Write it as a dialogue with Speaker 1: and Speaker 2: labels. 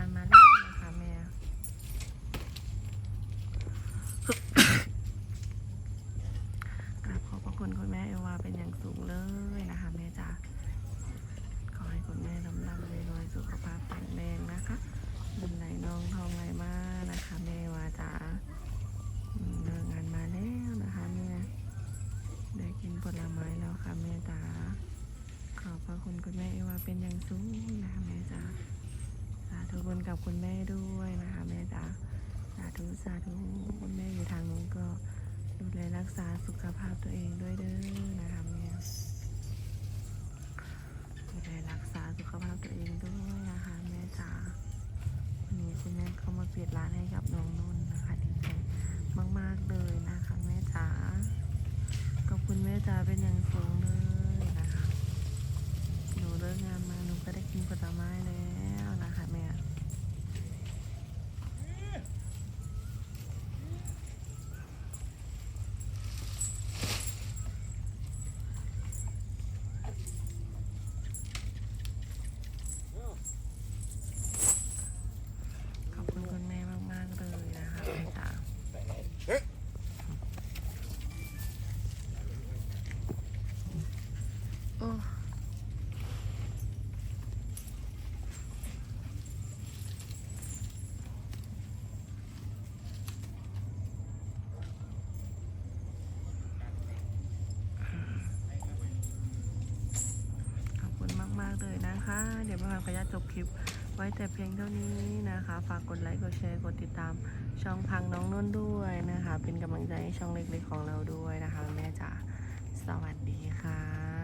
Speaker 1: านมาแล้วนะคะแม่ขอบคุณคุณแม่เอวาเป็นอย่างสูงเลยนะคะแม่จ๋า ขอให้คุณแม่ร่ำรำรวยสุขภาพแข็งแรงนะคะบินไหลนองทองไหลมานะคะแม่วาจ๋าเลิกงานมาแล้วนะคะแม่ ได้กินผลไม้แล้วค่ะแม่จ๋าขอบพระคุณคุณแม่เอวาเป็นอย่างสูงนะคะแม่จ๋า กับคุณแม่ด้วยนะคะแม่จ๋าสาธุสาธุคุณแม่อยู่ทางนู้นก็ดูแลรักษาสุขภาพตัวเองด้วยเด้อนะคะแม่ดูแลรักษาสุขภาพตัวเองด้วยนะคะแม่จ๋าวันนี้คุณแม่เข้ามาเปิดร้านให้กับน้องนุ่นนะคะดีใจมาก ๆเลยนะคะแม่จ๋าขอบคุณแม่จ๋าเป็นอย่างสูงเลยนะคะ หนูเลิกงานมาหนูก็ได้กินผลไม้แล้วนะคะแม่ ขอบคุณคุณแม่มาก ๆ เลยนะคะแม่จ๋า โอ้ขอบคุณมาก ๆ เลยนะคะ เดี๋ยวมาขยันญาตจบคลิป ไว้แต่เพียงเท่านี้นะคะ ฝากกดไลค์ กดแชร์ กดติดตามช่องพังน้องนุ่นด้วยนะคะ เป็นกำลังใจให้ช่องเล็กๆของเราด้วยนะคะ แม่จ๋า สวัสดีค่ะ